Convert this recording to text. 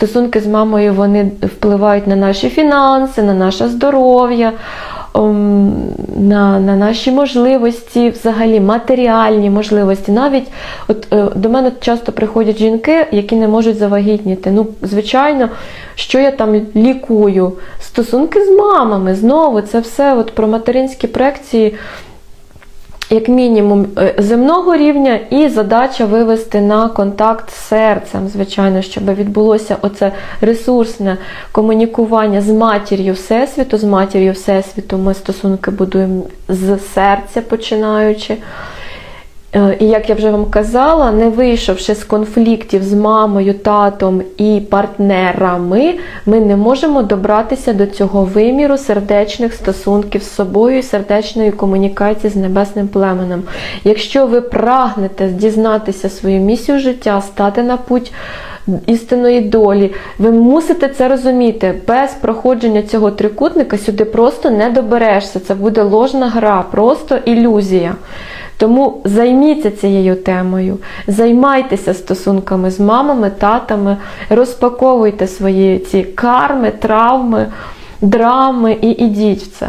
Стосунки з мамою вони впливають на наші фінанси, на наше здоров'я, ем, на, на наші можливості, взагалі матеріальні можливості. Навіть от е, до мене часто приходять жінки, які не можуть завагітніти. Ну, звичайно, що я там лікую? Стосунки з мамами. Знову це все от про материнські проекції як мінімум е, земного рівня, і задача вивести на контакт з серцем, звичайно, щоб відбулося оце ресурсне комунікування з матір'ю Всесвіту. З матір'ю Всесвіту ми стосунки будуємо з серця починаючи. Е, І як я вже вам казала, не вийшовши з конфліктів з мамою, татом і партнерами, ми не можемо добратися до цього виміру сердечних стосунків з собою і сердечної комунікації з небесним племенем. Якщо ви прагнете дізнатися свою місію життя, стати на путь істинної долі, ви мусите це розуміти. Без проходження цього трикутника сюди просто не доберешся. Це буде ложна гра, просто ілюзія. Тому займіться цією темою, займайтеся стосунками з мамами, татами, розпаковуйте свої ці карми, травми, драми і ідіть в це.